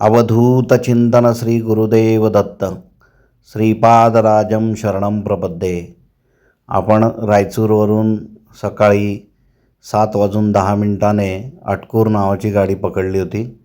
अवधूतचिंतन श्री गुरुदेव दत्त श्रीपादराजम शरणम प्रपद्ये. आपण रायचूरवरून सकाळी सात वाजून दहा मिनिटाने अटकूर नावाची गाडी पकडली होती.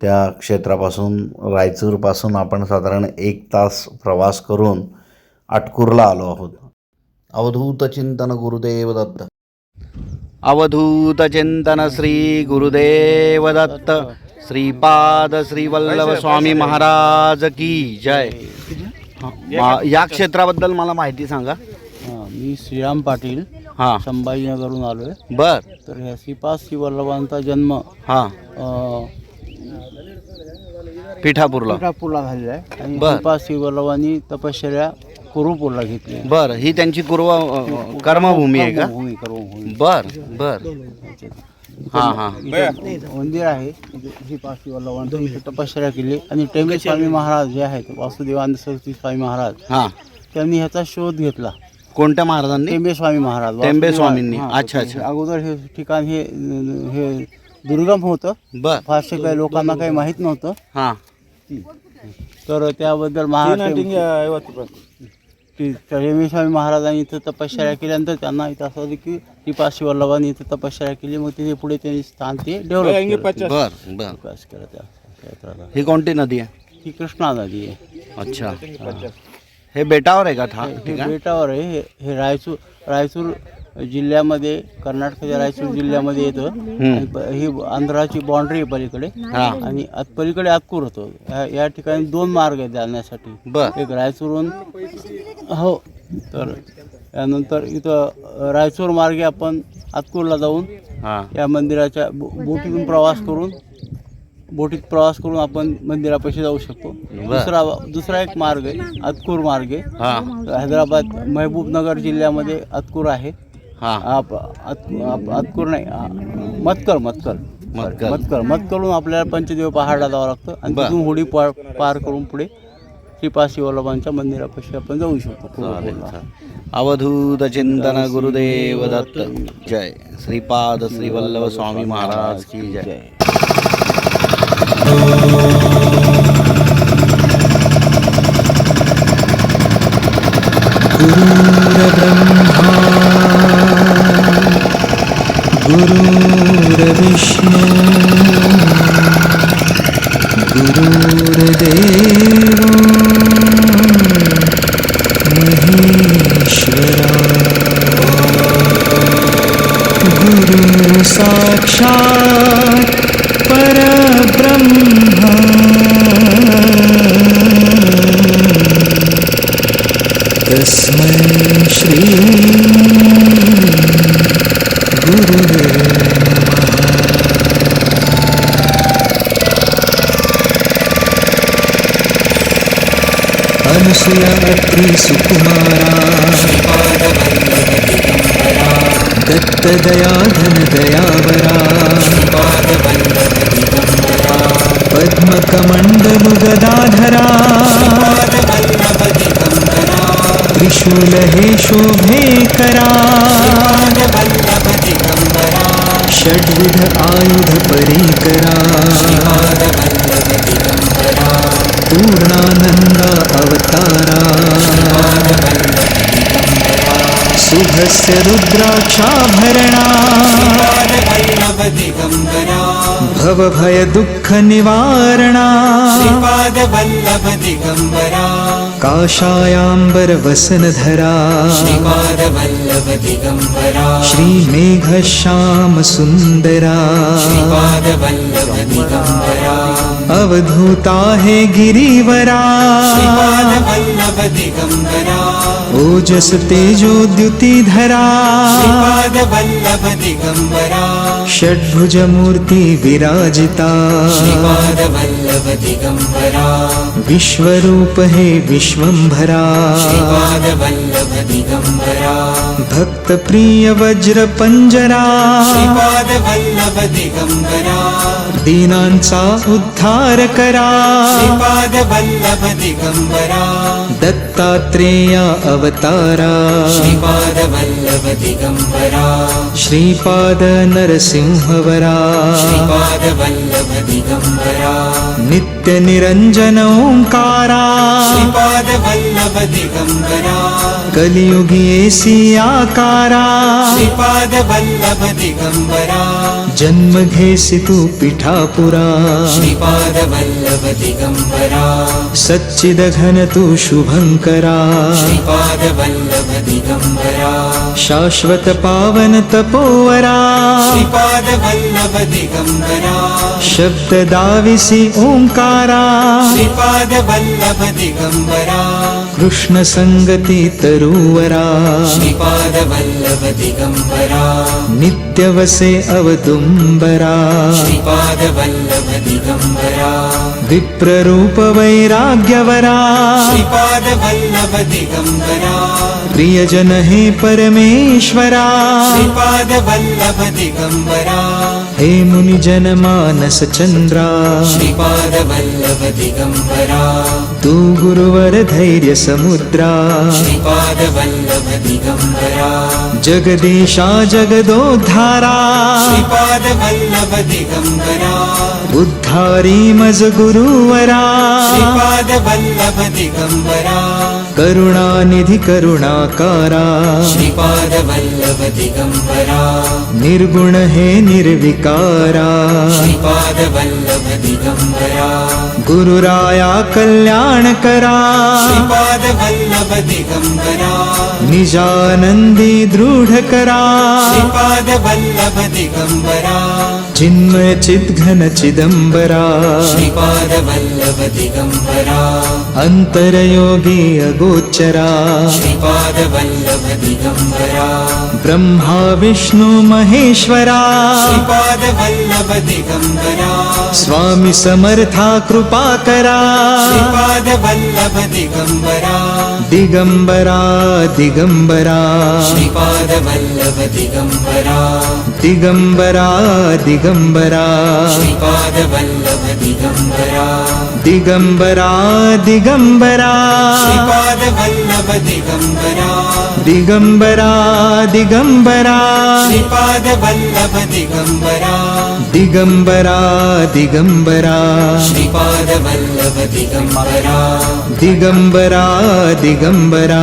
त्या क्षेत्रापासून रायचूरपासून आपण साधारण एक तास प्रवास करून अटकूरला आलो आहोत. अवधूत चिंतन गुरुदेव दत्त अवधूत चिंतन श्री गुरुदेव दत्त श्रीपाद श्री वल्लभ स्वामी महाराज की जय. हा, या क्षेत्राबद्दल मला माहिती सांगा. हां, मी श्रीराम पाटील हां. संभाजीनगरहून आलो आहे बर. तर ह्या श्रीपाद श्री वल्लभांचा जन्म हां. अं, पिठापूरला. कोल्हापूरला झालेला आहे. आणि बर. श्रीपाद श्री वल्लभांनी तपश्चर्या कुरुपूरला घेतली. बर ही त्यांची पूर्व अ, कर्मभूमी आहे का? कर्मभूमी कर्मभूमी. बर बर. हां हां. इथं मंदिर आहे. इथे इथे तपश्चर्या केली. आणि टेंबे स्वामी महाराज जे आहेत वासुदेवानंद सरस्वती स्वामी महाराज हां. त्यांनी ह्याचा शोध घेतला. कोणत्या महाराजांनी? टेंबे स्वामी महाराज टेंबे वासुदेवा- स्वामींनी. हां, अच्छा, तर अच्छा. अगोदर हे ठिकाण हे हे दुर्गम होतं. बर. फारसे काही लोकांना काही माहीत नव्हतं. हां. तर त्याबद्दल महाराष्ट्र टेंबे स्वामी महाराजांनी इथं तपश्चर्या केल्यानंतर त्यांना इथं असं होतं की श्रीपाद वल्लभांनी इथं तपश्चर्या केली. मग तिथे पुढे त्यांनी स्थान ते डेव्हलप बर बर विकास केला त्या क्षेत्राला. ही कोणती नदी आहे? ही कृष्णा नदी आहे. अच्छा. हे. बेटावर आहे का? ठा हे ठिकाण बेटावर आहे. हे हे रायचूर रायचूर जिल्ह्यामध्ये कर्नाटकाच्या रायचूर जिल्ह्यामध्ये येतं. आणि प- ही आंध्राची बाँड्री आहे पलीकडे. हां. आणि आत पलीकडे आतकूर होतो. या- या ठिकाणी दोन मार्ग आहेत जाण्यासाठी. बर. एक रायचूरहून हो. तर त्यानंतर इथं रायचूर मार्गे आपण आतकूरला जाऊन हां. या मंदिराच्या बो- बोटीतून प्रवास करून बोटीत प्रवास करून आपण मंदिरापाशी जाऊ शकतो. दुसरा दुसरा एक मार्ग आहे आतकूर मार्ग आहे. हां. हैदराबाद महबूबनगर जिल्ह्यामध्ये आतकूर आहे. हां. आप- आत- आप- आतकूर नाही. आ, मतकर मतकर मतकर. मतकर मतकरून आपल्याला पंचदेव पहाडला जावं लागतं आणि बर. तिथून होडी पार पार करून पुढे श्रीपाद वल्लभांच्या मंदिरापाशी आपण जाऊ शकतो चालेल चालेल. अवधूत चिंतन गुरुदेव दत्त जय. श्रीपाद श्री वल्लभ स्वामी महाराज की जय जय. गुरुर्ब्रह्मा गुरुर्विष्णु गुरुर्देवो महेश्वरा। गुरु साक्षात् परब्रह्मा। तस्मै श्री अनुसुया अत्रि सुकुमारा दत्तदयाधन दयावरा पद्मकमण्डलु गदाधरा त्रिशूल हे शोभे करा षड्विध आयुध परीकरा पूर्णानन्द अवतारा। शुभस्य रुद्राक्षाभरणा। भवभयदुःखनिवारणा। श्रीपादवल्लभ दिगम्बरा काषायाम्बरवसनधरा। श्रीमेघश्यामसुन्दरा। अवधूता हे गिरिवरा। दिगम्बरा ओजस तेजोद्युतिधरा श्रीपादवल्लभ दिगम्बरा षड्भुजमूर्ति विराजिता। श्रीपादवल्लभ दिगम्बरा विश्वरूप हे विश्वम्भरा श्रीपादवल्लभ दिगम्बरा भक्तप्रिय वज्रपञ्जरा श्रीपादवल्लभ दिगम्बरा दीनांचा उद्धार करा। श्रीपादवल्लभ दिगम्बरा दत्तात्रेया अवतारा। श्रीपादवल्लभ दिगम्बरा श्रीपाद नरसिंहवरा। श्रीपादवल्लभ दिगम्बरा नित्यनिरञ्जन ओङ्कारा श्रीपादवल्लभ दिगम्बरा कलियुगी एसी आकारा। श्रीपादवल्लभ दिगम्बरा जन्म घेसि तू पिठापुरा। श्रीपादवल्लभ दिगम्बरा सच्चिदघन तू शुभङ्करा श्रीपादवल्लभ दिगम्बरा। शाश्वत पावन तपोवरा श्रीपादवल्लभ दिगम्बरा। शब्ददाविसि ओङ्कारा श्रीपादवल्लभ दिगम्बरा। कृष्णसङ्गति तरुवरा श्रीपादवल्लभ दिगम्बरा। नित्यवसे अवदुम्बरा। श्रीपादवल्लभ दिगम्बरा। विप्ररूप वैराग्यवरा श्रीपादवल्लभ दिगम्बरा प्रियजन हे परमेश्वरा। श्रीपाद वल्लभ दिगंबरा हे मुनि जन मानस चंद्रा श्रीपाद वल्लभ दिगंबरा तू गुरुवर धैर्य समुद्रा। श्रीपाद वल्लभ दिगम्बरा जगदीशा जगदोद्धारा। श्रीपादवल्लभ दिगम्बरा उद्धारी मज गुरुवरा श्रीपादवल्लभ दिगम्बरा करुणानिधि करुणाकारा। श्रीपादवल्लभ दिगम्बरा निर्गुण हे निर्विकारा। श्रीपादवल्लभ दिगम्बरा गुरुराया कल्याणकरा। श्रीपादवल्लभ दिगम्बरा निजानन्दी दृढकरा। श्रीपादवल्लभ दिगम्बरा। चिन्मय चिद्घन चिदम्बरा श्रीपादवल्लभ दिगम्बरा। अन्तरयोगी अगोचरा। श्रीपादवल्लभ दिगम्बरा। ब्रह्मा विष्णु महेश्वरा। श्रीपादवल्लभ दिगम्बरा। स्वामी समर्था कृपाकरा। श्रीपादवल्लभ दिगम्बरा। दिगम्बरा दिगम्बरा श्रीपादवल्लभ दिगम्बरा दिगम्बरा दिगम्बरा श्रीपादवल्लभ दिगम्बरा दिगम्बरा दिगम्बरा श्रीपादवल्लभ दिगम्बरा दिगम्बरा दिगम्बरा श्रीपादवल्लभ दिगम्बरा दिगम्बरा दिगम्बरा श्रीपादवल्लभ दिगम्बरा दिगम्बरा दिगम्बरा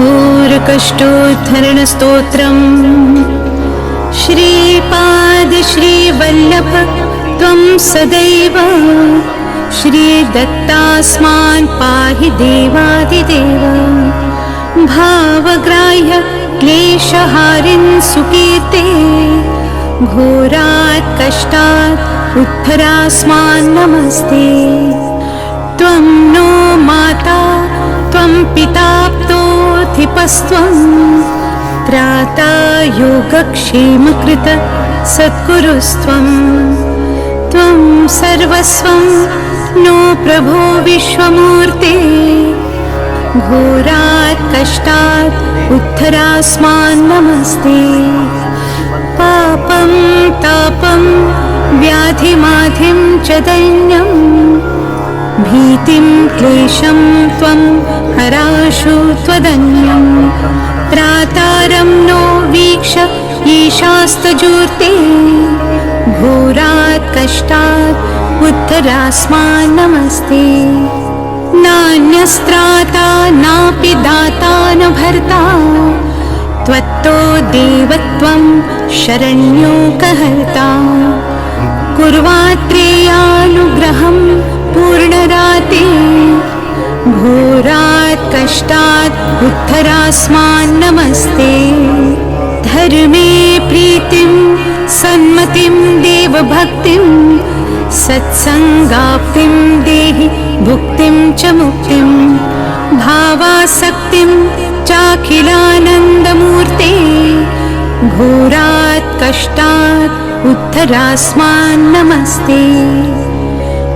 घोरकष्टोद्धरणस्तोत्रम् श्रीपाद श्रीवल्लभ त्वं सदैव। श्रीदत्तास्मान् पाहि देवादिदेव। भावग्राह्य क्लेशहारिन् सुकीर्ते। घोरात् कष्टात् उद्धरास्मान् नमस्ते। त्वं नो माता त्वं पिता प्तोऽधिपस्त्वं त्राता योगक्षेमकृत सद्गुरुस्त्वं। त्वं सर्वस्वं नो प्रभो विश्वमूर्ते। घोरात् कष्टात् उद्धरास्मान् नमस्ते। पापं तापं व्याधिमाधिं च दैन्यम् भीतिं क्लेशं त्वं हराशु त्वदन्यं। त्रातारं नो वीक्ष ईशास्तजूर्ते घोरात् कष्टात् उद्धरास्मान् नमस्ते नान्यस्त्राता नापि दाता न भर्ता। त्वत्तो देवत्वं शरण्यो कहर्ता। कुर्वात्रेयानुग्रहं पूर्णराते कष्टात् उद्धरास्मान् नमस्ते। धर्मे प्रीतिं सन्मतिं देवभक्तिं सत्सङ्गाप्तिं देहि भुक्तिं च मुक्तिं। भावासक्तिं चाखिलानन्दमूर्ते। घोरात् कष्टात् उत्तरास्मान् नमस्ते।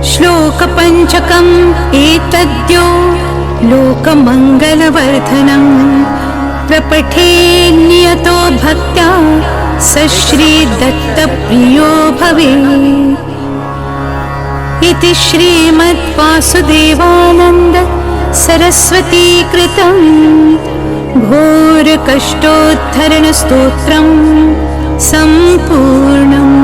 श्लोकपञ्चकम् एतद्यो लोकमङ्गलवर्धनम् प्रपठे नियतो भक्त्या स श्रीदत्तप्रियो भवेत् इति श्रीमद्वासुदेवानन्द सरस्वतीकृतं घोरकष्टोद्धरणस्तोत्रम् सम्पूर्णम्